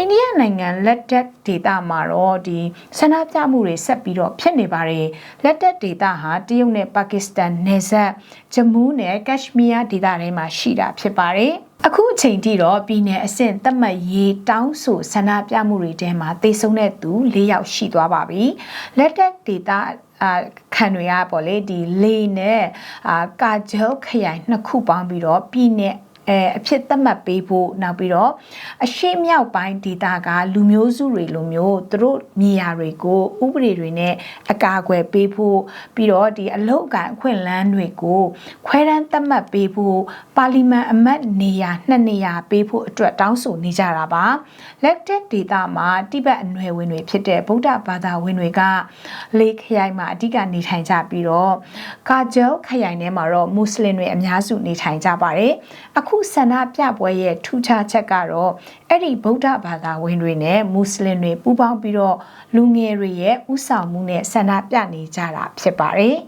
အိန္ဒိယနိုင်ငံလက်တက်ဒေသမှာတော့ဒီဆန္ဒပြမှုတွေဆက်ပြီးတော့ဖြစ်နေပါတယ်လက်တက်ဒေသဟာတရုတ်နဲ့ပါကစ္စတန်နယ်စပ်ဂျမူးနဲ့ကက်ရှ်မီးယားဒေသတွေမှာရှိတာဖြစ်ပါတယ်အခုအချိန်ထိတော့ပြည်내အဆင့်သတ်မှတ်ရေးတောင်းဆိုဆန္ဒပြမှုတွေထဲမှာတေဆုံးတဲ့သူ၄ယောက်ရှိသွားပါပြီလက်တက်ဒေသအာခံတွေကပေါ့လေဒီလေနဲ့အာကာဂျယ်ခရိုင်နှစ်ခုပေါင်းပြီးတော့ပြည်내 အဲအဖြစ်သတ်မှတ်ပေးဖို့နောက်ပြီးတော့အရှိမြောက်ပိုင်းဒေသကလူမျိုးစုတွေလိုမျိုးသူတို့မြေယာတွေကိုဥပဒေတွေနဲ့အကာအကွယ်ပေးဖို့ပြီးတော့ဒီအလုတ်ကန်အခွင့်အလမ်းတွေကိုခွဲတမ်းသတ်မှတ်ပေးဖို့ပါလီမန်အမတ်နေရာနှစ်နေရာပေးဖို့အတွက်တောင်းဆိုနေကြတာပါလက်တက်ဒေသမှာတိဘက်အနွယ်ဝင်တွေဖြစ်တဲ့ဗုဒ္ဓဘာသာဝင်တွေကလေခရိုင်မှာအဓိကနေထိုင်ကြပြီးတော့ကာဂျယ်ခရိုင်ထဲမှာတော့မွတ်စလင်တွေအများစုနေထိုင်ကြပါတယ်အခုဆန္ဒပြပွဲရဲ့ထူးခြားချက်ကတော့အဲ့ဒီဗုဒ္ဓဘာသာဝင်တွေနဲ့မွတ်စလင်တွေပူးပေါင်းပြီးတော့လူငယ်တွေရဲ့ဥဆောင်မှုနဲ့ဆန္ဒပြနေကြတာဖြစ်ပါတယ်